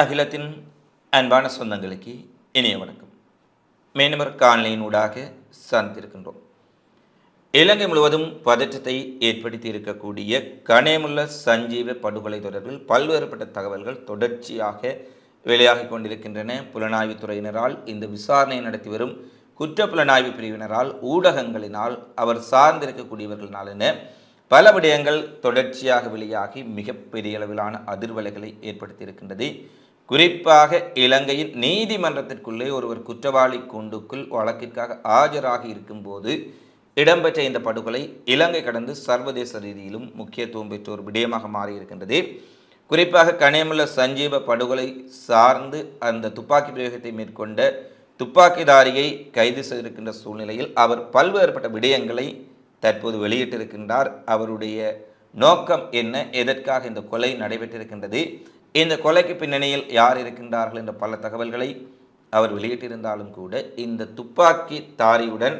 அகிலத்தின் அன்பான சொந்தங்களுக்கு இனிய வணக்கம். மீனவர் காணொலியின் ஊடாக சந்திருக்கின்றோம் இலங்கை முழுவதும் பதற்றத்தை ஏற்படுத்தி இருக்கக்கூடிய கனேமுள்ள சஞ்சீவ படுகொலை தொடர்பில் பல்வேறுபட்ட தகவல்கள் தொடர்ச்சியாக வெளியாகி கொண்டிருக்கின்றன. புலனாய்வுத்துறையினரால் இந்த விசாரணை நடத்தி வரும் குற்ற புலனாய்வு பிரிவினரால் ஊடகங்களினால் அவர் சார்ந்திருக்கக்கூடியவர்களினால் என பல விடயங்கள் தொடர்ச்சியாக வெளியாகி மிகப்பெரிய அளவிலான அதிர்வலைகளை ஏற்படுத்தியிருக்கின்றது. குறிப்பாக இலங்கையில் நீதிமன்றத்திற்குள்ளே ஒருவர் குற்றவாளி கூண்டுக்குள் வழக்கிற்காக ஆஜராகி இருக்கும்போது இடம்பெற்ற இந்த படுகொலை இலங்கை கடந்து சர்வதேச ரீதியிலும் முக்கியத்துவம் பெற்ற ஒரு விடயமாக மாறியிருக்கின்றது. குறிப்பாக கனியமுள்ள சஞ்சீவ படுகொலை சார்ந்து அந்த துப்பாக்கி பிரயோகத்தை மேற்கொண்ட துப்பாக்கிதாரியை கைது செய்திருக்கின்ற சூழ்நிலையில் அவர் பல்வேறுபட்ட விடயங்களை தற்போது வெளியிட்டிருக்கின்றார். அவருடைய நோக்கம் என்ன? எதற்காக இந்த கொலை நடைபெற்றிருக்கின்றது? இந்த கொலைக்கு பின்னணியில் யார் இருக்கின்றார்கள் என்ற பல தகவல்களை அவர் வெளியிட்டிருந்தாலும் கூட இந்த துப்பாக்கி தாரியுடன்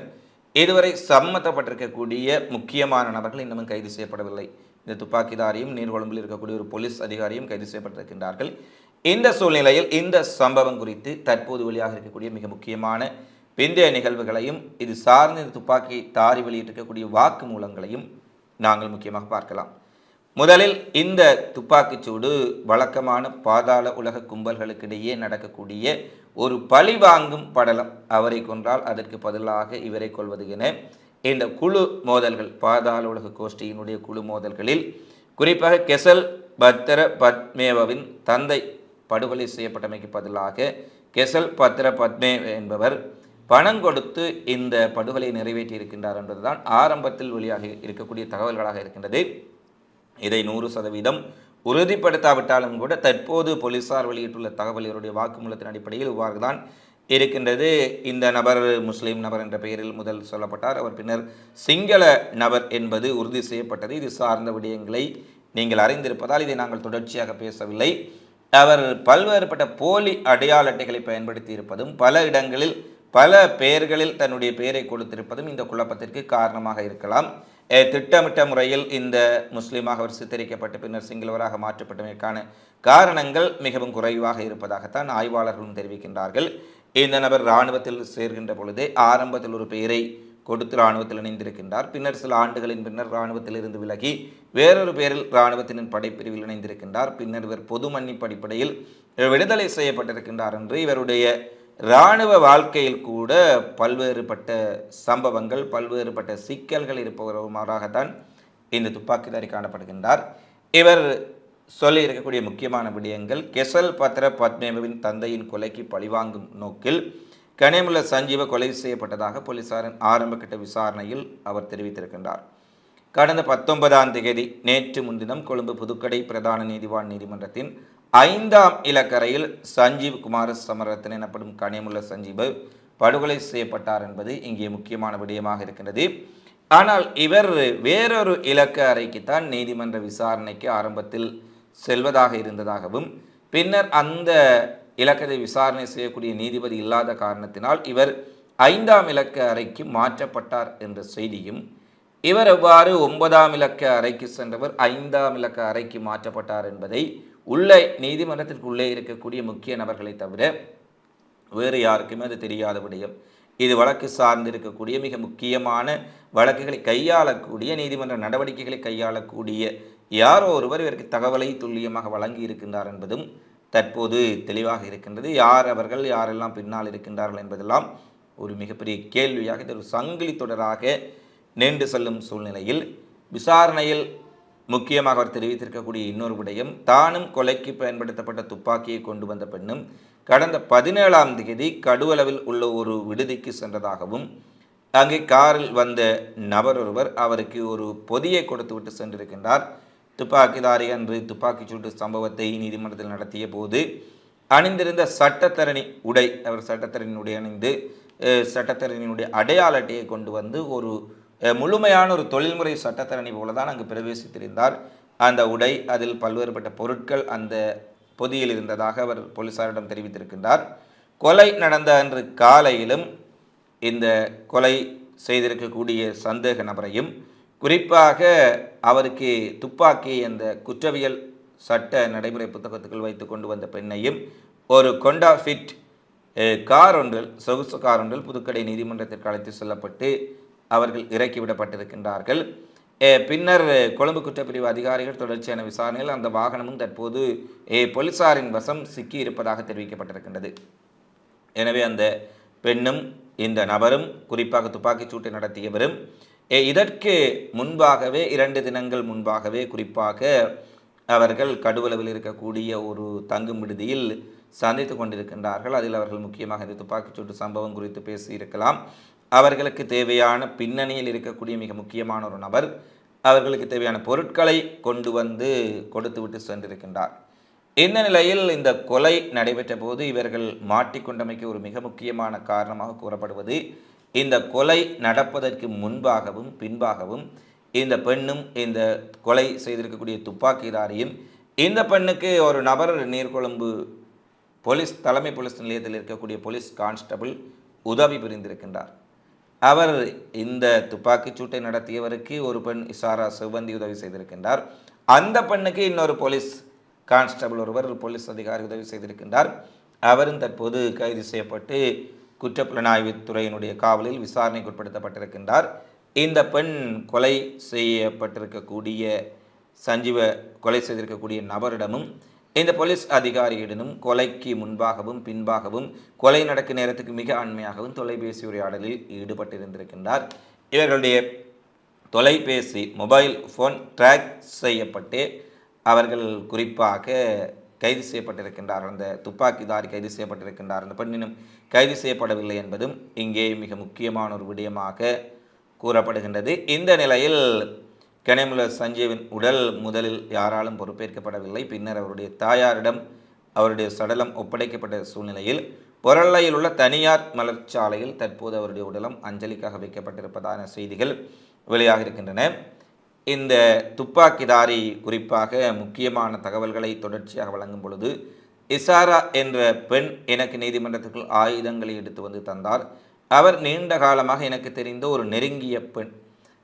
இதுவரை சம்மந்தப்பட்டிருக்கக்கூடிய முக்கியமான நபர்கள் இன்னமும் கைது செய்யப்படவில்லை. இந்த துப்பாக்கிதாரியும் நீர்கொழும்பில் இருக்கக்கூடிய ஒரு போலீஸ் அதிகாரியும் கைது செய்யப்பட்டிருக்கின்றார்கள். இந்த சூழ்நிலையில் இந்த சம்பவம் குறித்து தற்போது வெளியாக இருக்கக்கூடிய மிக முக்கியமான பிந்தைய நிகழ்வுகளையும் இது சார்ந்த துப்பாக்கி தாரி வெளியிட்டிருக்கக்கூடிய வாக்கு மூலங்களையும் நாங்கள் முக்கியமாக பார்க்கலாம். முதலில் இந்த துப்பாக்கிச்சூடு வழக்கமான பாதாள உலக கும்பல்களுக்கிடையே நடக்கக்கூடிய ஒரு பழி வாங்கும் படலம் அவரை கொன்றால் அதற்கு பதிலாக இவரை கொள்வது என இந்த குழு மோதல்கள் பாதாள உலக கோஷ்டியினுடைய குழு மோதல்களில் குறிப்பாக கெசல் பத்திர பத்மேவாவின் தந்தை படுகொலை செய்யப்பட்டமைக்கு பதிலாக கெசல் பத்திர பத்மே என்பவர் பணம் கொடுத்து இந்த படுகொலை நிறைவேற்றி இருக்கின்றார் என்பதுதான் ஆரம்பத்தில் வெளியாக இருக்கக்கூடிய தகவல்களாக இருக்கின்றது. இதை நூறு சதவீதம் உறுதிப்படுத்தாவிட்டாலும் கூட தற்போது போலீசார் வெளியிட்டுள்ள தகவல் இவருடைய வாக்குமூலத்தின் அடிப்படையில் இவ்வாறு தான் இருக்கின்றது. இந்த நபர் முஸ்லீம் நபர் என்ற பெயரில் முதல் சொல்லப்பட்டார். அவர் பின்னர் சிங்கள நபர் என்பது உறுதி செய்யப்பட்டது. இது சார்ந்த விடயங்களை நீங்கள் அறிந்திருப்பதால் இதை நாங்கள் தொடர்ச்சியாக பேசவில்லை. அவர் பல்வேறுபட்ட போலி அடையாள அட்டைகளை பயன்படுத்தி இருப்பதும் பல இடங்களில் பல பெயர்களில் தன்னுடைய பெயரை கொடுத்திருப்பதும் இந்த குழப்பத்திற்கு காரணமாக இருக்கலாம். திட்டமிட்ட முறையில் இந்த முஸ்லீமாக அவர் சித்தரிக்கப்பட்டு பின்னர் சிங்களவராக மாற்றப்பட்டமைக்கான காரணங்கள் மிகவும் குறைவாக இருப்பதாகத்தான் ஆய்வாளர்களும் தெரிவிக்கின்றார்கள். இந்த நபர் இராணுவத்தில் சேர்கின்ற பொழுதே ஆரம்பத்தில் ஒரு பெயரை கொடுத்து இராணுவத்தில் இணைந்திருக்கின்றார். பின்னர் சில ஆண்டுகளின் பின்னர் இராணுவத்தில் இருந்து விலகி வேறொரு பெயரில் இராணுவத்தினின் படைப்பிரிவில் இணைந்திருக்கின்றார். பின்னர் இவர் பொது மன்னிப்பு அடிப்படையில் விடுதலை செய்யப்பட்டிருக்கின்றார் என்று இவருடைய இராணுவ வாழ்க்கையில் கூட பல்வேறுபட்ட சம்பவங்கள் பல்வேறுபட்ட சிக்கல்கள் இருப்பவருமாறாகத்தான் இந்த துப்பாக்கிதாரி காணப்படுகின்றார். இவர் சொல்லி இருக்கக்கூடிய முக்கியமான விடயங்கள் கெசல் பத்ர பத்மேவின் தந்தையின் கொலைக்கு பழிவாங்கும் நோக்கில் கனிமுள்ள சஞ்சீவ கொலை செய்யப்பட்டதாக போலீசாரின் ஆரம்பகட்ட விசாரணையில் அவர் தெரிவித்திருக்கின்றார். கடந்த பத்தொன்பதாம் தேதி நேற்று முன்தினம் கொழும்பு புதுக்கடை பிரதான நீதிவான் நீதிமன்றத்தின் ஐந்தாம் இலக்கரையில் சஞ்சீவ் குமார சமரத்தன் எனப்படும் கனிமுள்ள சஞ்சீவ் படுகொலை செய்யப்பட்டார் என்பது இங்கே முக்கியமான விடயமாக இருக்கின்றது. ஆனால் இவர் வேறொரு இலக்க அறைக்குத்தான் நீதிமன்ற விசாரணைக்கு ஆரம்பத்தில் செல்வதாக இருந்ததாகவும் பின்னர் அந்த இலக்கத்தை விசாரணை செய்யக்கூடிய நீதிபதி இல்லாத காரணத்தினால் இவர் ஐந்தாம் இலக்க அறைக்கு மாற்றப்பட்டார் என்ற செய்தியும் இவர் எவ்வாறு ஒன்பதாம் இலக்க அறைக்கு சென்றவர் ஐந்தாம் இலக்க அறைக்கு மாற்றப்பட்டார் என்பதை உள்ளே நீதிமன்றத்திற்கு உள்ளே இருக்கக்கூடிய முக்கிய நபர்களை தவிர வேறு யாருக்குமே அது தெரியாத விடயம். இது வழக்கு சார்ந்து இருக்கக்கூடிய மிக முக்கியமான வழக்குகளை கையாளக்கூடிய நீதிமன்ற நடவடிக்கைகளை கையாளக்கூடிய யாரோ ஒருவர் இவருக்கு தகவலை துல்லியமாக வழங்கி இருக்கின்றார் என்பதும் தற்போது தெளிவாக இருக்கின்றது. யார் அவர்கள் யாரெல்லாம் பின்னால் இருக்கின்றார்கள் என்பதெல்லாம் ஒரு மிகப்பெரிய கேள்வியாக இது ஒரு சங்கிலி தொடராக நின்று செல்லும் சூழ்நிலையில் விசாரணையில் முக்கியமாக அவர் தெரிவித்திருக்கக்கூடிய இன்னொரு விடயம் தானும் கொலைக்கு பயன்படுத்தப்பட்ட துப்பாக்கியை கொண்டு வந்த பெண்ணும் கடந்த பதினேழாம் தேதி கடுவளவில் உள்ள ஒரு விடுதிக்கு சென்றதாகவும் அங்கே காரில் வந்த நபர் ஒருவர் அவருக்கு ஒரு பொதியை கொடுத்து விட்டு சென்றிருக்கின்றார். துப்பாக்கிதாரி அன்று துப்பாக்கிச் சூட்டு சம்பவத்தை நீதிமன்றத்தில் நடத்திய போது அணிந்திருந்த சட்டத்தரணி உடை அவர் சட்டத்தரணி உடை அணிந்து சட்டத்தரணியினுடைய அடையாள அட்டையை கொண்டு வந்து ஒரு முழுமையான ஒரு தொழில்முறை சட்டத்தரணி போல தான் அங்கு பிரவேசித்திருந்தார். அந்த உடை அதில் பல்வேறுபட்ட பொருட்கள் அந்த பொதியில் இருந்ததாக அவர் போலீசாரிடம் தெரிவித்திருக்கின்றார். கொலை நடந்த அன்று காலையிலும் இந்த கொலை செய்திருக்கக்கூடிய சந்தேக நபரையும் குறிப்பாக அவருக்கு துப்பாக்கி அந்த குற்றவியல் சட்ட நடைமுறை புத்தகத்துக்குள் வைத்து கொண்டு வந்த பெண்ணையும் ஒரு கொண்டா ஃபிட் கார் ஒன்றில் சொகுசு கார் ஒன்றில் புதுக்கடை நீதிமன்றத்திற்கு அழைத்து செல்லப்பட்டு அவர்கள் இறக்கிவிடப்பட்டிருக்கின்றார்கள் பின்னர் கொழும்பு குற்றப்பிரிவு அதிகாரிகள் தொடர்ச்சியான விசாரணையில் அந்த வாகனமும் தற்போது போலீசாரின் வசம் சிக்கி இருப்பதாக தெரிவிக்கப்பட்டிருக்கின்றது. எனவே அந்த பெண்ணும் இந்த நபரும் குறிப்பாக துப்பாக்கிச்சூட்டை நடத்தியவரும் இதற்கு முன்பாகவே இரண்டு தினங்கள் முன்பாகவே குறிப்பாக அவர்கள் கடுவளவில் இருக்கக்கூடிய ஒரு தங்கும் விடுதியில் சந்தித்து கொண்டிருக்கின்றார்கள். அதில் அவர்கள் முக்கியமாக இந்த துப்பாக்கிச் சூட்டு சம்பவம் குறித்து பேசியிருக்கலாம். அவர்களுக்கு தேவையான பின்னணியில் இருக்கக்கூடிய மிக முக்கியமான ஒரு நபர் அவர்களுக்கு தேவையான பொருட்களை கொண்டு வந்து கொடுத்துவிட்டு சென்றிருக்கின்றார். இந்த நிலையில் இந்த கொலை நடைபெற்ற போது இவர்கள் மாட்டிக்கொண்டமைக்கு ஒரு மிக முக்கியமான காரணமாக கூறப்படுவது இந்த கொலை நடப்பதற்கு முன்பாகவும் பின்பாகவும் இந்த பெண்ணும் இந்த கொலை செய்திருக்கக்கூடிய துப்பாக்கிதாரியும் இந்த பெண்ணுக்கு ஒரு நபர் நீர்கொழும்பு போலீஸ் தலைமை போலீஸ் நிலையத்தில் இருக்கக்கூடிய போலீஸ் கான்ஸ்டபிள் உதவி புரிந்திருக்கின்றார். அவர் இந்த துப்பாக்கிச் சூட்டை நடத்தியவருக்கு ஒரு பெண் இசாரா செவ்வந்தி உதவி செய்திருக்கின்றார். அந்த பெண்ணுக்கு இன்னொரு போலீஸ் கான்ஸ்டபிள் ஒருவர் போலீஸ் அதிகாரி உதவி செய்திருக்கின்றார். அவரும் தற்போது கைது செய்யப்பட்டு குற்றப்புலனாய்வுத் துறையினுடைய காவலில் விசாரணைக்கு உட்படுத்தப்பட்டிருக்கின்றார். இந்த பெண் கொலை செய்யப்பட்டிருக்கக்கூடிய சஞ்சீவ கொலை செய்திருக்கக்கூடிய நபரிடமும் இந்த போலீஸ் அதிகாரியிடனும் கொலைக்கு முன்பாகவும் பின்பாகவும் கொலை நடக்கும் நேரத்துக்கு மிக அண்மையாகவும் தொலைபேசி உரையாடலில் ஈடுபட்டிருந்திருக்கின்றார். இவர்களுடைய தொலைபேசி மொபைல் ஃபோன் ட்ராக் செய்யப்பட்டு அவர்கள் குறிப்பாக கைது செய்யப்பட்டிருக்கின்றார். அந்த துப்பாக்கிதாரி கைது செய்யப்பட்டிருக்கின்றார். அந்த பெண்ணினும் கைது செய்யப்படவில்லை என்பதும் இங்கே மிக முக்கியமான ஒரு விடயமாக கூறப்படுகின்றது. இந்த நிலையில் கனிமுல சஞ்சீவின் உடல் முதலில் யாராலும் பொறுப்பேற்கப்படவில்லை. பின்னர் அவருடைய தாயாரிடம் அவருடைய சடலம் ஒப்படைக்கப்பட்ட சூழ்நிலையில் பொருளையில் உள்ள தனியார் மலர்ச்சாலையில் தற்போது அவருடைய உடலம் அஞ்சலிக்காக வைக்கப்பட்டிருப்பதான செய்திகள் வெளியாக இருக்கின்றன. இந்த துப்பாக்கிதாரி குறிப்பாக முக்கியமான தகவல்களை தொடர்ச்சியாக வழங்கும் பொழுது இசாரா என்ற பெண் எனக்கு நீதிமன்றத்துக்குள் ஆயுதங்களை எடுத்து வந்து தந்தார். அவர் நீண்ட காலமாக எனக்கு தெரிந்த ஒரு நெருங்கிய பெண்.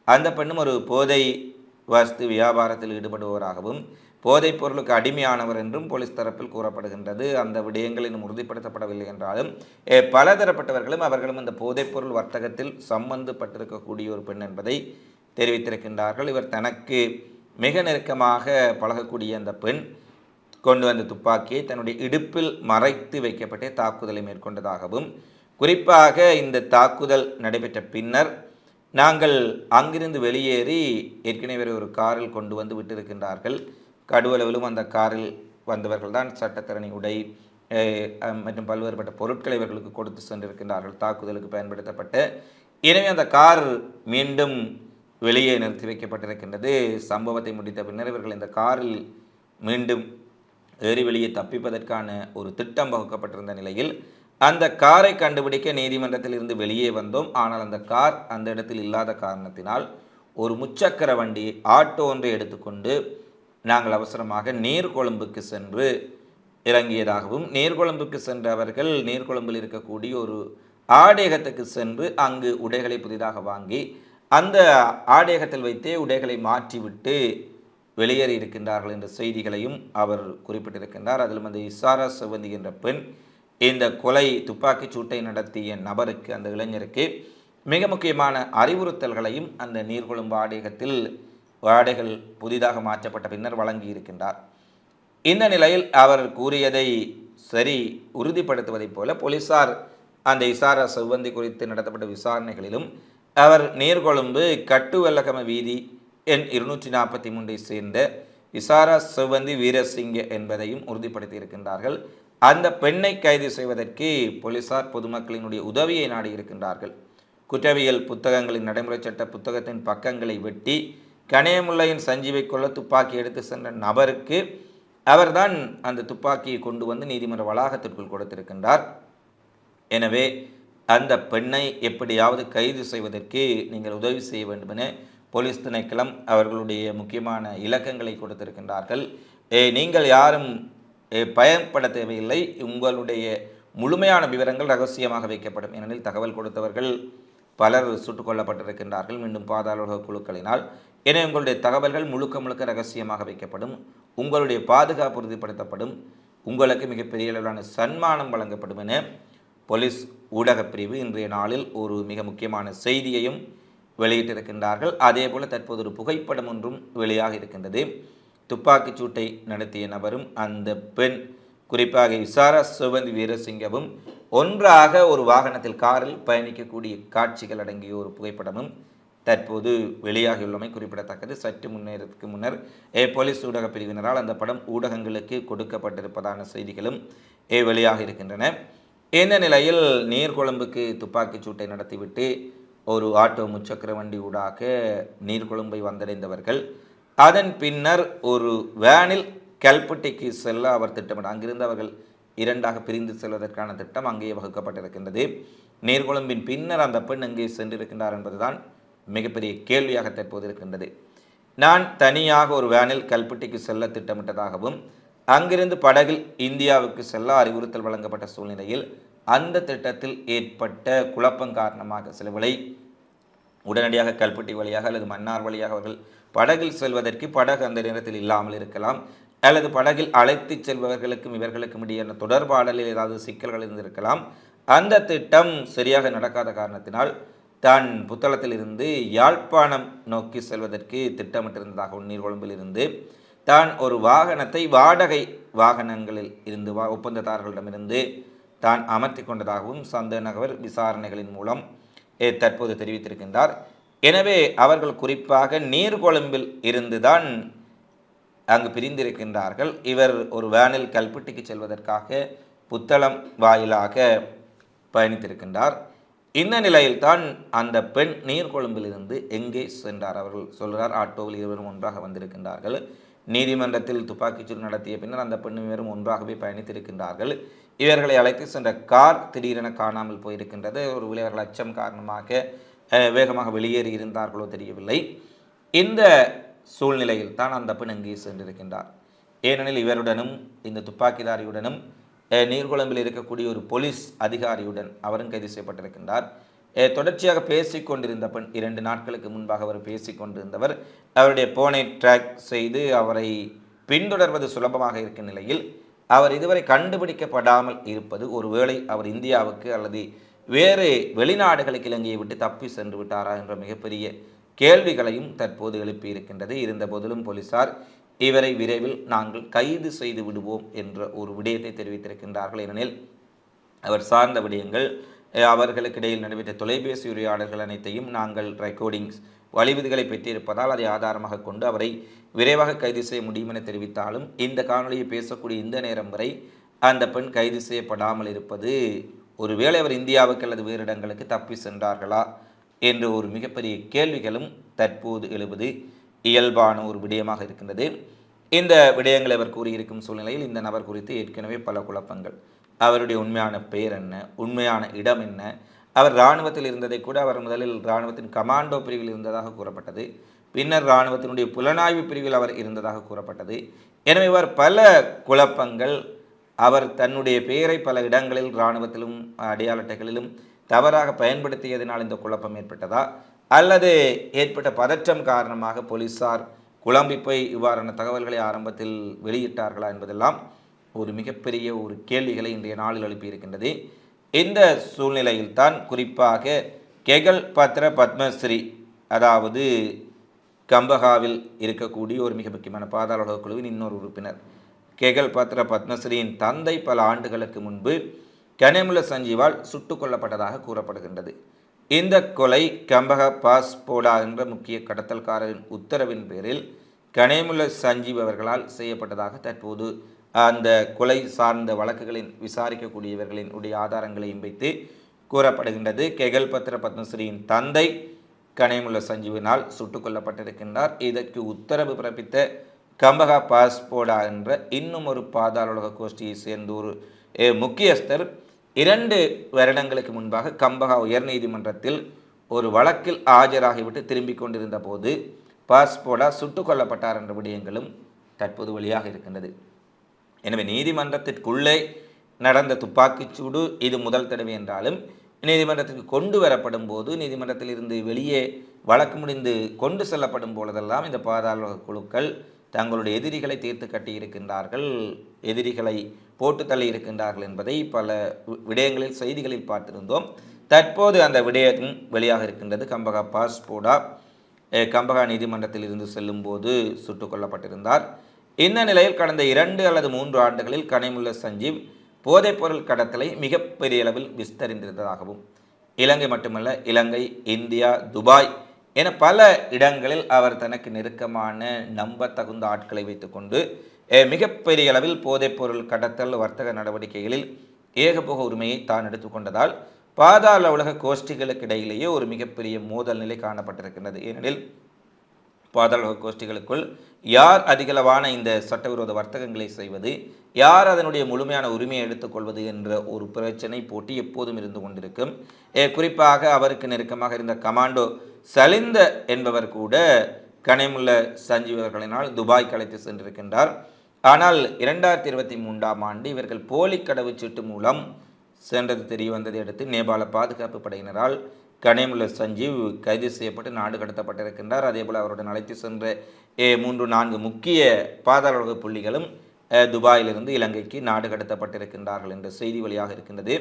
அந்த பெண்ணும் ஒரு போதை வஸ்து வியாபாரத்தில் ஈடுபடுபவராகவும் போதைப் பொருளுக்கு அடிமையானவர் என்றும் போலீஸ் தரப்பில் கூறப்படுகின்றது. அந்த விடயங்கள் இன்னும் உறுதிப்படுத்தப்படவில்லை என்றாலும் பலதரப்பட்டவர்களும் அவர்களும் இந்த போதைப் பொருள் வர்த்தகத்தில் சம்பந்தப்பட்டிருக்கக்கூடிய ஒரு பெண் என்பதை தெரிவித்திருக்கின்றார்கள். இவர் தனக்கு மிக நெருக்கமாக பழகக்கூடிய அந்த பெண் கொண்டு வந்த துப்பாக்கியை தன்னுடைய இடுப்பில் மறைத்து வைக்கப்பட்டே தாக்குதலை மேற்கொண்டதாகவும் குறிப்பாக இந்த தாக்குதல் நடைபெற்ற பின்னர் நாங்கள் அங்கிருந்து வெளியேறி ஏற்கனவே ஒரு காரில் கொண்டு வந்து விட்டிருக்கின்றார்கள். கடுவளவிலும் அந்த காரில் வந்தவர்கள் தான் சட்டத்தரணி உடை மற்றும் பல்வேறுபட்ட பொருட்களை இவர்களுக்கு கொடுத்து சென்றிருக்கின்றார்கள் தாக்குதலுக்கு பயன்படுத்தப்பட்ட. எனவே அந்த கார் மீண்டும் வெளியே நிறுத்தி வைக்கப்பட்டிருக்கின்றது. சம்பவத்தை முடித்த பின்னர் இவர்கள் இந்த காரில் மீண்டும் ஏறி வெளியே தப்பிப்பதற்கான ஒரு திட்டம் வகுக்கப்பட்டிருந்த நிலையில் அந்த காரை கண்டுபிடிக்க நீதிமன்றத்தில் இருந்து வெளியே வந்தோம். ஆனால் அந்த கார் அந்த இடத்தில் இல்லாத காரணத்தினால் ஒரு முச்சக்கர வண்டி ஆட்டோ ஒன்றை எடுத்துக்கொண்டு நாங்கள் அவசரமாக நீர்கொழும்புக்கு சென்று இறங்கியதாகவும் நீர்கொழும்புக்கு சென்ற அவர்கள் நீர்கொழும்பில் இருக்கக்கூடிய ஒரு ஆடேகத்துக்கு சென்று அங்கு உடைகளை புதிதாக வாங்கி அந்த ஆடேகத்தில் வைத்தே உடைகளை மாற்றிவிட்டு வெளியேறி இருக்கின்றார்கள் என்ற செய்திகளையும் அவர் குறிப்பிட்டிருக்கின்றார். அதிலும் அந்த இசாரா செவந்தி என்ற பெண் இந்த கொலை துப்பாக்கிச் சூட்டை நடத்திய நபருக்கு அந்த இளைஞருக்கு மிக முக்கியமான அறிவுறுத்தல்களையும் அந்த நீர்கொழும்பு வாடகத்தில் வாடகைகள் புதிதாக மாற்றப்பட்ட பின்னர் வழங்கி இருக்கின்றார் இந்த நிலையில் அவர் கூறியதை சரி உறுதிப்படுத்துவதைப் போல போலீசார் அந்த இசாரா செவ்வந்தி குறித்து நடத்தப்பட்ட விசாரணைகளிலும் அவர் நீர்கொழும்பு கட்டுவல்லகம வீதி எண் இருநூற்றி நாற்பத்தி மூன்றை சேர்ந்த இசாரா செவ்வந்தி வீரசிங்க என்பதையும் உறுதிப்படுத்தியிருக்கின்றார்கள். அந்த பெண்ணை கைது செய்வதற்கு போலீசார் பொதுமக்களினுடைய உதவியை நாடி இருக்கின்றார்கள். குற்றவியல் புத்தகங்களின் நடைமுறை சட்ட புத்தகத்தின் பக்கங்களை வெட்டி கனயமுல்லையின் சஞ்சீவை கொள்ள துப்பாக்கி எடுத்து சென்ற நபருக்கு அவர்தான் அந்த துப்பாக்கியை கொண்டு வந்து நீதிமன்ற வளாகத்திற்குள் கொடுத்திருக்கின்றார். எனவே அந்த பெண்ணை எப்படியாவது கைது செய்வதற்கு நீங்கள் உதவி செய்ய வேண்டும் என போலீஸ் திணைக்களம் அவர்களுடைய முக்கியமான இலக்கங்களை கொடுத்திருக்கின்றார்கள். நீங்கள் யாரும் பயன்பட தேவையில்லை உங்களுடைய முழுமையான விவரங்கள் ரகசியமாக வைக்கப்படும். ஏனெனில் தகவல் கொடுத்தவர்கள் பலர் சுட்டுக் கொல்லப்பட்டிருக்கின்றார்கள் மீண்டும் பாதாள குழுக்களினால். எனவே உங்களுடைய தகவல்கள் முழுக்க முழுக்க ரகசியமாக வைக்கப்படும். உங்களுடைய பாதுகாப்பு உறுதிப்படுத்தப்படும். உங்களுக்கு மிகப்பெரிய அளவிலான சன்மானம் வழங்கப்படும் என போலீஸ் ஊடகப் பிரிவு இன்றைய நாளில் ஒரு மிக முக்கியமான செய்தியையும் வெளியிட்டிருக்கின்றார்கள். அதே போல தற்போது ஒரு புகைப்படம் ஒன்றும் வெளியாக இருக்கின்றது. துப்பாக்கிச் சூட்டை நடத்திய நபரும் அந்த பெண். குறிப்பாக விசாரா சிவந்தி வீரசிங்கவும் ஒன்றாக ஒரு வாகனத்தில் காரில் பயணிக்கக்கூடிய காட்சிகள் அடங்கிய ஒரு புகைப்படமும் தற்போது வெளியாகியுள்ளமை குறிப்பிடத்தக்கது. சற்று முன்னேறதுக்கு முன்னர் ஏ போலீஸ் ஊடக பிரிவினரால் அந்த படம் ஊடகங்களுக்கு கொடுக்கப்பட்டிருப்பதான செய்திகளும் ஏ வெளியாக இருக்கின்றன. இந்த நிலையில் நீர்கொழும்புக்கு துப்பாக்கிச் சூட்டை நடத்திவிட்டு ஒரு ஆட்டோ முச்சக்கர வண்டி ஊடாக நீர்கொழும்பை வந்தடைந்தவர்கள் அதன் பின்னர் ஒரு வேனில் கல்பட்டிக்கு செல்ல அவர் திட்டமிட அங்கிருந்து அவர்கள் இரண்டாக பிரிந்து செல்வதற்கான திட்டம் அங்கேயே வகுக்கப்பட்டிருக்கின்றது. நீர்கொழும்பின் பின்னர் அந்த பெண் எங்கே சென்றிருக்கின்றார் என்பதுதான் மிகப்பெரிய கேள்வியாக தற்போது இருக்கின்றது. நான் தனியாக ஒரு வேனில் கல்பட்டிக்கு செல்ல திட்டமிட்டதாகவும் அங்கிருந்து படகில் இந்தியாவுக்கு செல்ல அறிவுறுத்தல் வழங்கப்பட்ட சூழ்நிலையில் அந்த திட்டத்தில் ஏற்பட்ட குழப்பம் காரணமாக சில விலை உடனடியாக கல்பட்டி வழியாக அல்லது மன்னார் வழியாக அவர்கள் படகில் செல்வதற்கு படகு அந்த நேரத்தில் இல்லாமல் இருக்கலாம். அல்லது படகில் அழைத்துச் செல்பவர்களுக்கும் இவர்களுக்கும் இடையான தொடர்பாடலில் ஏதாவது சிக்கல்கள் இருந்திருக்கலாம். அந்த திட்டம் சரியாக நடக்காத காரணத்தினால் தான் புத்தளத்தில் இருந்து யாழ்ப்பாணம் நோக்கி செல்வதற்கு திட்டமிட்டிருந்ததாகவும் நீர்கொழும்பில் இருந்து தான் ஒரு வாகனத்தை வாடகை வாகனங்களில் இருந்து வா ஒப்பந்ததாரர்களிடமிருந்து தான் அமர்த்தி கொண்டதாகவும் சந்த நகர் விசாரணைகளின் மூலம் தற்போது தெரிவித்திருக்கின்றார். எனவே அவர்கள் குறிப்பாக நீர்கொழும்பில் இருந்துதான் அங்கு பிரிந்திருக்கின்றார்கள். இவர் ஒரு வேனில் கல்பட்டிக்கு செல்வதற்காக புத்தளம் வாயிலாக பயணித்திருக்கின்றார். இந்த நிலையில்தான் அந்த பெண் நீர்கொழும்பிலிருந்து எங்கே சென்றார் அவர்கள் சொல்கிறார் ஆட்டோவில் இருவரும் ஒன்றாக வந்திருக்கின்றார்கள். நீதிமன்றத்தில் துப்பாக்கிச்சூடு நடத்திய பின்னர் அந்த பெண் இருவரும் ஒன்றாகவே பயணித்திருக்கின்றார்கள். இவர்களை அழைத்து சென்ற கார் திடீரென காணாமல் போயிருக்கின்றது. ஒரு இவர்கள் அச்சம் காரணமாக வேகமாக வெளியேறி இருந்தார்களோ தெரியவில்லை. இந்த சூழ்நிலையில் தான் அந்த பெண் அங்கே சென்றிருக்கின்றார். ஏனெனில் இவருடனும் இந்த துப்பாக்கிதாரியுடனும் நீர்குளம்பில் இருக்கக்கூடிய ஒரு போலீஸ் அதிகாரியுடன் அவரும் கைது செய்யப்பட்டிருக்கின்றார். தொடர்ச்சியாக பேசிக் கொண்டிருந்த பெண் இரண்டு நாட்களுக்கு முன்பாக அவர் பேசிக் கொண்டிருந்தவர் அவருடைய போனை ட்ராக் செய்து அவரை பின்தொடர்வது சுலபமாக இருக்கும் நிலையில் அவர் இதுவரை கண்டுபிடிக்கப்படாமல் இருப்பது ஒருவேளை அவர் இந்தியாவுக்கு அல்லது வேறு வெளிநாடுகளுக்கு இலங்கையை விட்டு தப்பி சென்று விட்டாரா என்ற மிகப்பெரிய கேள்விகளையும் தற்போது எழுப்பியிருக்கின்றது இருந்த போதிலும் போலீசார் இவரை விரைவில் நாங்கள் கைது செய்து விடுவோம் என்ற ஒரு விடயத்தை தெரிவித்திருக்கின்றார்கள். ஏனெனில் அவர் சார்ந்த விடயங்கள் அவர்களுக்கு இடையில் நடைபெற்ற தொலைபேசி உரையாடல்கள் அனைத்தையும் நாங்கள் ரெக்கார்டிங்ஸ் வழிவிதிகளை பெற்றிருப்பதால் அதை ஆதாரமாக கொண்டு அவரை விரைவாக கைது செய்ய முடியும் என தெரிவித்தாலும் இந்த காணொலியை பேசக்கூடிய இந்த நேரம் வரை அந்த பெண் கைது செய்யப்படாமல் இருப்பது ஒருவேளை அவர் இந்தியாவுக்கு அல்லது வேறு இடங்களுக்கு தப்பி சென்றார்களா என்ற ஒரு மிகப்பெரிய கேள்விகளும் தற்போது எழுவது இயல்பான ஒரு விடயமாக இருக்கின்றது. இந்த விடயங்களை அவர் கூறியிருக்கும் சூழ்நிலையில் இந்த நபர் குறித்து ஏற்கனவே பல குழப்பங்கள். அவருடைய உண்மையான பெயர் என்ன? உண்மையான இடம் என்ன? அவர் இராணுவத்தில் இருந்ததை கூட அவர் முதலில் இராணுவத்தின் கமாண்டோ பிரிவில் இருந்ததாக கூறப்பட்டது. பின்னர் இராணுவத்தினுடைய புலனாய்வு பிரிவில் அவர் இருந்ததாக கூறப்பட்டது. எனவே இவர் பல குழப்பங்கள் அவர் தன்னுடைய பெயரை பல இடங்களில் இராணுவத்திலும் அடையாள அட்டைகளிலும் தவறாக பயன்படுத்தியதினால் இந்த குழப்பம் ஏற்பட்டதா? அல்லது ஏற்பட்ட பதற்றம் காரணமாக போலீசார் குழம்பி போய் இவ்வாறான தகவல்களை ஆரம்பத்தில் வெளியிட்டார்களா என்பதெல்லாம் ஒரு மிகப்பெரிய ஒரு கேள்விகளை இன்றைய நாளில் எழுப்பியிருக்கின்றது. இந்த சூழ்நிலையில்தான் குறிப்பாக கெகல் பத்ர பத்மஸ்ரீ அதாவது கம்பகாவில் இருக்கக்கூடிய ஒரு மிக முக்கியமான பாதாள குழுவின் இன்னொரு உறுப்பினர் கேகல் பத்ர பத்மஸ்ரீயின் தந்தை பல ஆண்டுகளுக்கு முன்பு கனேமுல சஞ்சீவால் சுட்டுக் கொல்லப்பட்டதாக கூறப்படுகின்றது. இந்த கொலை கம்பக பாஸ்போடா என்ற முக்கிய கடத்தல்காரரின் உத்தரவின் பேரில் கனேமுல சஞ்சீவ் அவர்களால் செய்யப்பட்டதாக தற்போது அந்த கொலை சார்ந்த வழக்குகளின் விசாரிக்கக்கூடியவர்களின் உடைய ஆதாரங்களையும் வைத்து கூறப்படுகின்றது. கெகல் பத்ர பத்மஸ்ரீயின் தந்தை கனேமுல சஞ்சீவினால் சுட்டுக் கொல்லப்பட்டிருக்கின்றார். இதற்கு உத்தரவு பிறப்பித்த கம்பகா பாஸ்போடா என்ற இன்னும் ஒரு பாதாள உலக கோஷ்டியை சேர்ந்த ஒரு முக்கியஸ்தர் இரண்டு வருடங்களுக்கு முன்பாக கம்பகா உயர்நீதிமன்றத்தில் ஒரு வழக்கில் ஆஜராகிவிட்டு திரும்பிக் கொண்டிருந்த போது பாஸ்போடா சுட்டுக் கொல்லப்பட்டார் என்ற விடயங்களும் தற்போது வெளியாக இருக்கின்றது. எனவே நீதிமன்றத்திற்குள்ளே நடந்த துப்பாக்கிச் சூடு இது முதல் தடவை என்றாலும் நீதிமன்றத்திற்கு கொண்டு வரப்படும் போது நீதிமன்றத்தில் இருந்து வெளியே வழக்கு முடிந்து கொண்டு செல்லப்படும் பொழுதெல்லாம் இந்த பாதாள குழுக்கள் தங்களுடைய எதிரிகளை தீர்த்து கட்டியிருக்கின்றார்கள் எதிரிகளை போட்டு தள்ளி இருக்கின்றார்கள் என்பதை பல விடயங்களில் செய்திகளில் பார்த்திருந்தோம். தற்போது அந்த விடயம் வெளியாக இருக்கின்றது. கம்பகா பாஸ்போர்டா கம்பகா நீதிமன்றத்தில் இருந்து செல்லும்போது சுட்டுக் கொல்லப்பட்டிருந்தார். இந்த நிலையில் கடந்த இரண்டு அல்லது மூன்று ஆண்டுகளில் கனிமுல்ல சஞ்சீவ் போதைப்பொருள் கடத்தலை மிகப்பெரிய அளவில் விஸ்தரிந்திருந்ததாகவும் இலங்கை மட்டுமல்ல இலங்கை இந்தியா துபாய் என பல இடங்களில் அவர் தனக்கு நெருக்கமான நம்பத்தகுந்த ஆட்களை வைத்துக்கொண்டு மிகப்பெரிய அளவில் போதைப்பொருள் கடத்தல் வர்த்தக நடவடிக்கைகளில் ஏகபோக உரிமையை தான் எடுத்துக்கொண்டதால் பாதாள உலக கோஷ்டிகளுக்கு இடையிலேயே ஒரு மிகப்பெரிய மோதல் நிலை காணப்பட்டிருக்கின்றது. ஏனெனில் பாதாள கோஷ்டிகளுக்குள் யார் அதிகளவான இந்த சட்டவிரோத வர்த்தகங்களை செய்வது யார் அதனுடைய முழுமையான உரிமையை எடுத்துக்கொள்வது என்ற ஒரு பிரச்சனை போட்டி எப்போதும் இருந்து கொண்டிருக்கும். குறிப்பாக அவருக்கு நெருக்கமாக இருந்த கமாண்டோ சலிந்த என்பவர் கூட கனிமுள்ள சஞ்சீவ் அவர்களினால் துபாய் கலைத்து சென்றிருக்கின்றார். ஆனால் இரண்டாயிரத்தி இருபத்தி மூன்றாம் ஆண்டு இவர்கள் போலி கடவுச்சீட்டு மூலம் சென்றது தெரிய வந்ததை அடுத்து நேபாள பாதுகாப்பு படையினரால் கனேமுள்ள சஞ்சீவ் கைது செய்யப்பட்டு நாடு கடத்தப்பட்டிருக்கின்றார். அதேபோல் அவருடன் அழைத்து சென்ற ஏ, மூன்று நான்கு முக்கிய பாதாள உலக புள்ளிகளும் துபாயிலிருந்து இலங்கைக்கு நாடு கடத்தப்பட்டிருக்கின்றார்கள் என்ற செய்தி வழியாக இருக்கின்றது.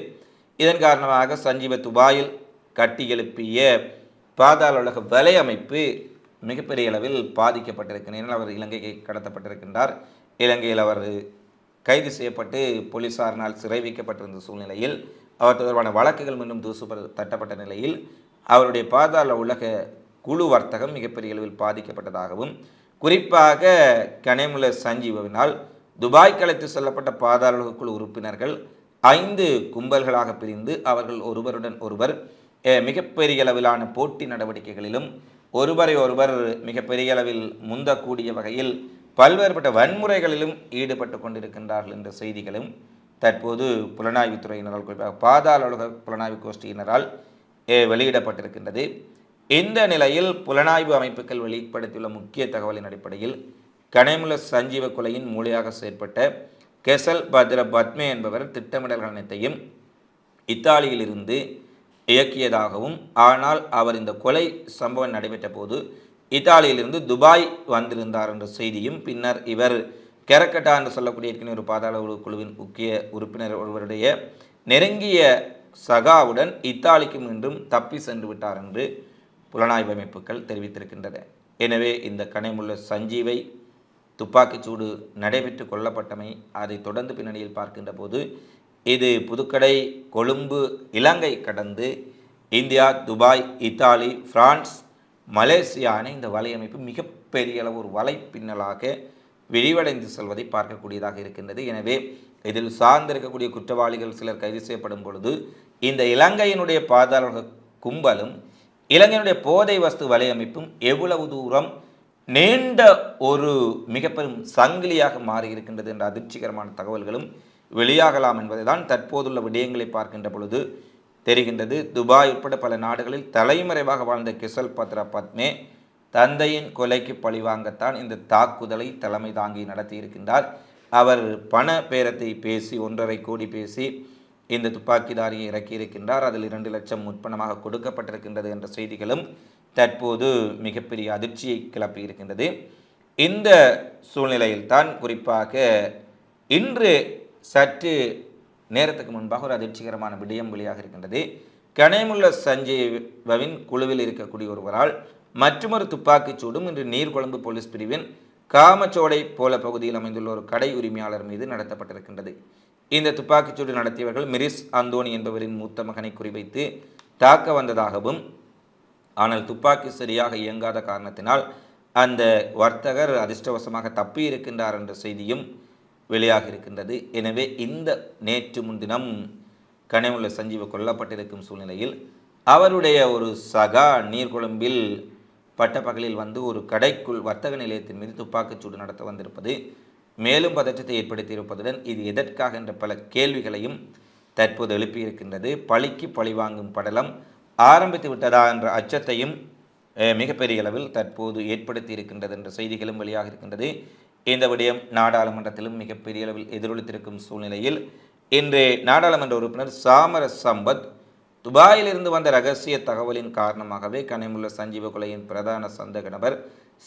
இதன் காரணமாக சஞ்சீவ துபாயில் கட்டி எழுப்பிய பாதாள உலக வலையமைப்பு மிகப்பெரிய அளவில் பாதிக்கப்பட்டிருக்கிறார் அவர் இலங்கைக்கு கடத்தப்பட்டிருக்கின்றார். இலங்கையில் அவர் கைது செய்யப்பட்டு போலீசாரினால் சிறை வைக்கப்பட்டிருந்த சூழ்நிலையில் அவர் தொடர்பான வழக்குகள் மீண்டும் தூசுபர தட்டப்பட்ட நிலையில் அவருடைய பாதாள உலக குழு வர்த்தகம் மிகப்பெரிய அளவில் பாதிக்கப்பட்டதாகவும் குறிப்பாக கனேமுல சஞ்சீவவினால் துபாய் கலைத்து செல்லப்பட்ட பாதாள உலக குழு உறுப்பினர்கள் ஐந்து கும்பல்களாக பிரிந்து அவர்கள் ஒருவருடன் ஒருவர் மிகப்பெரிய அளவிலான போட்டி நடவடிக்கைகளிலும் ஒருவரை ஒருவர் மிகப்பெரிய அளவில் முந்தக்கூடிய வகையில் பல்வேறுபட்ட வன்முறைகளிலும் ஈடுபட்டு கொண்டிருக்கின்றார்கள் என்ற செய்திகளும் தற்போது புலனாய்வுத்துறையினரால் குறிப்பாக பாதாள உலக புலனாய்வு கோஷ்டியினரால் வெளியிடப்பட்டிருக்கின்றது. இந்த நிலையில் புலனாய்வு அமைப்புகள் வெளிப்படுத்தியுள்ள முக்கிய தகவலின் அடிப்படையில் கனைமுல சஞ்சீவ கொலையின் மூளையாக செயற்பட்ட கெசல் பத்ர பத்மே என்பவர் திட்டமிடல்கள் அனைத்தையும் இத்தாலியிலிருந்து இயக்கியதாகவும் ஆனால் அவர் இந்த கொலை சம்பவம் நடைபெற்ற போது இத்தாலியிலிருந்து துபாய் வந்திருந்தார் என்ற செய்தியும் பின்னர் இவர் கெரக்கட்டா என்று சொல்லக்கூடிய ஏற்கனவே ஒரு பாதாள குழுவின் முக்கிய உறுப்பினர் ஒருவருடைய நெருங்கிய சகாவுடன் இத்தாலிக்கு மீண்டும் தப்பி சென்று விட்டார் என்று புலனாய்வு அமைப்புகள் தெரிவித்திருக்கின்றன. எனவே இந்த கனைமுள்ள சஞ்சீவை துப்பாக்கிச்சூடு நடைபெற்று கொல்லப்பட்டமை அதை தொடர்ந்து பின்னணியில் பார்க்கின்ற போது இது புதுக்கடை கொழும்பு இலங்கை கடந்து India Dubai Italy France Malaysia இந்த வலையமைப்பு மிகப்பெரிய அளவு ஒரு வலைப்பின்னலாக விரிவடைந்து செல்வதை பார்க்கக்கூடியதாக இருக்கின்றது. எனவே இதில் சார்ந்திருக்கக்கூடிய குற்றவாளிகள் சிலர் கைது செய்யப்படும் பொழுது இந்த இலங்கையினுடைய பாதாள கும்பலும் இலங்கையினுடைய போதை வஸ்து வலையமைப்பும் எவ்வளவு தூரம் நீண்ட ஒரு மிக பெரும் சங்கிலியாக மாறி இருக்கின்றது என்ற அதிர்ச்சிகரமான தகவல்களும் வெளியாகலாம் என்பதை தான் தற்போதுள்ள விடயங்களை பார்க்கின்ற பொழுது தெரிகின்றது. துபாய் உட்பட பல நாடுகளில் தலைமறைவாக வாழ்ந்த கிசல் பத்ரா பத்மே தந்தையின் கொலைக்கு பழிவாங்கத்தான் இந்த தாக்குதலை தலைமை தாங்கி நடத்தியிருக்கின்றார். அவர் பண பேரத்தை பேசி ஒன்றரை கோடி பேசி இந்த துப்பாக்கிதாரியை இறக்கியிருக்கின்றார். அதில் இரண்டு லட்சம் முற்பணமாக கொடுக்கப்பட்டிருக்கின்றது என்ற செய்திகளும் தற்போது மிகப்பெரிய அதிர்ச்சியை கிளப்பி இருக்கின்றது இந்த சூழ்நிலையில்தான் குறிப்பாக இன்று சற்று நேரத்துக்கு முன்பாக ஒரு அதிர்ச்சிகரமான விடயம் வெளியாக இருக்கின்றது கனேமுள்ள சஞ்சீவின் குழுவில் இருக்கக்கூடிய ஒருவரால் மற்றொரு துப்பாக்கிச் சூடும் இன்று நீர்கொழும்பு போலீஸ் பிரிவின் காமச்சோடை போல பகுதியில் அமைந்துள்ள ஒரு கடை உரிமையாளர் மீது நடத்தப்பட்டிருக்கின்றது. இந்த துப்பாக்கிச்சூடு நடத்தியவர்கள் மிரிஸ் அந்தோனி என்பவரின் மூத்த மகனை குறிவைத்து தாக்க வந்ததாகவும் ஆனால் துப்பாக்கி சரியாக இயங்காத காரணத்தினால் அந்த வர்த்தகர் அதிர்ஷ்டவசமாக தப்பி இருக்கின்றார் என்ற செய்தியும் வெளியாக இருக்கின்றது எனவே இந்த நேற்று முன்தினம் கனவுள்ள சஞ்சீவ கொல்லப்பட்டிருக்கும் சூழ்நிலையில் அவருடைய ஒரு சகா நீர்கொழும்பில் பட்டப்பகலில் வந்து ஒரு கடைக்குள் வர்த்தக நிலையத்தின் மீது துப்பாக்கிச்சூடு நடத்த வந்திருப்பது மேலும் பதற்றத்தை ஏற்படுத்தியிருப்பதுடன் இது எதற்காக என்ற பல கேள்விகளையும் தற்போது எழுப்பியிருக்கின்றது. பழிக்கு பழி வாங்கும் படலம் ஆரம்பித்து விட்டதா என்ற அச்சத்தையும் மிகப்பெரிய அளவில் தற்போது ஏற்படுத்தி இருக்கின்றது என்ற செய்திகளும் வெளியாக இருக்கின்றது. இந்த விடயம் நாடாளுமன்றத்திலும் மிகப்பெரிய அளவில் எதிரொலித்திருக்கும் சூழ்நிலையில் இன்று நாடாளுமன்ற உறுப்பினர் சாமர சம்பத் துபாயிலிருந்து வந்த ரகசிய தகவலின் காரணமாகவே கனிமுள்ள சஞ்சீவ கொலையின் பிரதான சந்தக நபர்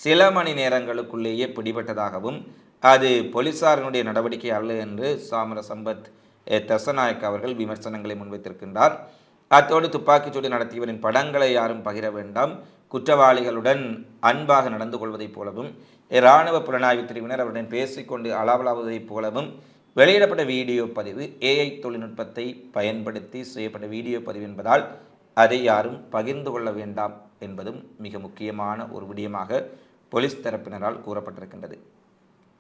சில மணி நேரங்களுக்குள்ளேயே பிடிபட்டதாகவும் அது போலீசாரினுடைய நடவடிக்கை அல்ல என்று சாமர சம்பத் தசநாயக் அவர்கள் விமர்சனங்களை முன்வைத்திருக்கின்றார். அத்தோடு துப்பாக்கிச்சூடு நடத்தியவரின் படங்களை யாரும் பகிர வேண்டாம். குற்றவாளிகளுடன் அன்பாக நடந்து கொள்வதைப் போலவும் இராணுவ புலனாய்வு பிரிவினர் அவருடன் பேசிக்கொண்டு அளவலாவதைப் போலவும் வெளியிடப்பட்ட வீடியோ பதிவு ஏஐ தொழில்நுட்பத்தை பயன்படுத்தி செய்யப்பட்ட வீடியோ பதிவு என்பதால் அதை யாரும் பகிர்ந்து கொள்ள வேண்டாம் என்பதும் மிக முக்கியமான ஒரு விடயமாக போலீஸ் தரப்பினரால் கூறப்பட்டிருக்கின்றது.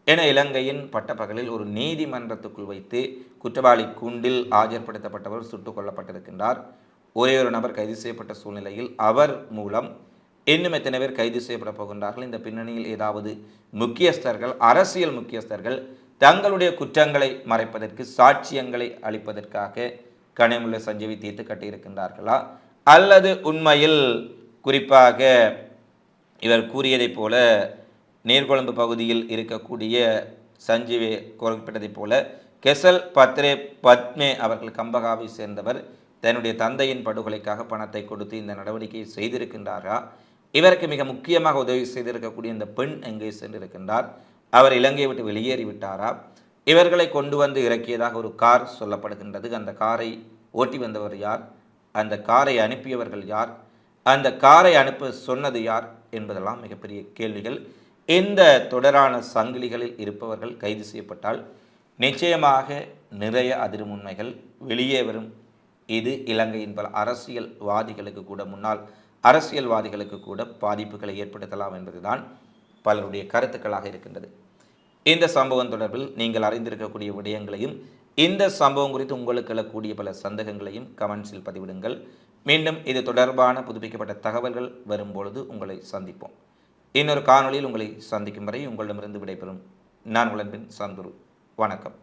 என இலங்கையின் பட்டப்பகலில் ஒரு நீதிமன்றத்துக்குள் வைத்து குற்றவாளி கூண்டில் ஆஜர்படுத்தப்பட்டவர் சுட்டுக் கொல்லப்பட்டிருக்கின்றார். ஒரே ஒரு நபர் கைது செய்யப்பட்ட சூழ்நிலையில் அவர் மூலம் இன்னும் எத்தனை பேர் கைது செய்யப்பட போகின்றார்கள்? இந்த பின்னணியில் ஏதாவது முக்கியஸ்தர்கள் அரசியல் முக்கியஸ்தர்கள் தங்களுடைய குற்றங்களை மறைப்பதற்கு சாட்சியங்களை அளிப்பதற்காக கனிமுள்ள சஞ்சீவி தீர்த்து கட்டியிருக்கின்றார்களா? அல்லது உண்மையில் குறிப்பாக இவர் கூறியதைப் போல நீர்கொழும்பு பகுதியில் இருக்கக்கூடிய சஞ்சீவி குறிப்பிட்டதைப் போல கெசல் பத்ரே பத்மே அவர்கள் கம்பகாவை சேர்ந்தவர் தன்னுடைய தந்தையின் படுகொலைக்காக பணத்தை கொடுத்து இந்த நடவடிக்கையை செய்திருக்கின்றாரா? இவருக்கு மிக முக்கியமாக உதவி செய்திருக்கக்கூடிய இந்த பெண் எங்கே சென்றிருக்கின்றார்? அவர் இலங்கையை விட்டு வெளியேறிவிட்டாரா இவர்களை கொண்டு வந்து இறக்கியதாக ஒரு கார் சொல்லப்படுகின்றது. அந்த காரை ஓட்டி வந்தவர் யார்? அந்த காரை அனுப்பியவர்கள் யார்? அந்த காரை அனுப்ப சொன்னது யார்? என்பதெல்லாம் மிகப்பெரிய கேள்விகள். இந்த தொடரான சங்கிலிகளில் இருப்பவர்கள் கைது செய்யப்பட்டால் நிச்சயமாக நிறைய அதிர்முன்மைகள் வெளியே வரும். இது இலங்கையின் பல அரசியல்வாதிகளுக்கு கூட முன்னாள் அரசியல்வாதிகளுக்கு கூட பாதிப்புகளை ஏற்படுத்தலாம் என்பதுதான் பலருடைய கருத்துக்களாக இருக்கின்றது. இந்த சம்பவம் தொடர்பில் நீங்கள் அறிந்திருக்கக்கூடிய விடயங்களையும் இந்த சம்பவம் குறித்து உங்களுக்கு எழக்கூடிய பல சந்தேகங்களையும் கமெண்ட்ஸில் பதிவிடுங்கள். மீண்டும் இது தொடர்பான புதுப்பிக்கப்பட்ட தகவல்கள் வரும்பொழுது உங்களை சந்திப்போம். இன்னொரு காணொளியில் உங்களை சந்திக்கும் வரை உங்களிடமிருந்து விடைபெறும். நான் உழம்பின் சந்துரு. வணக்கம்.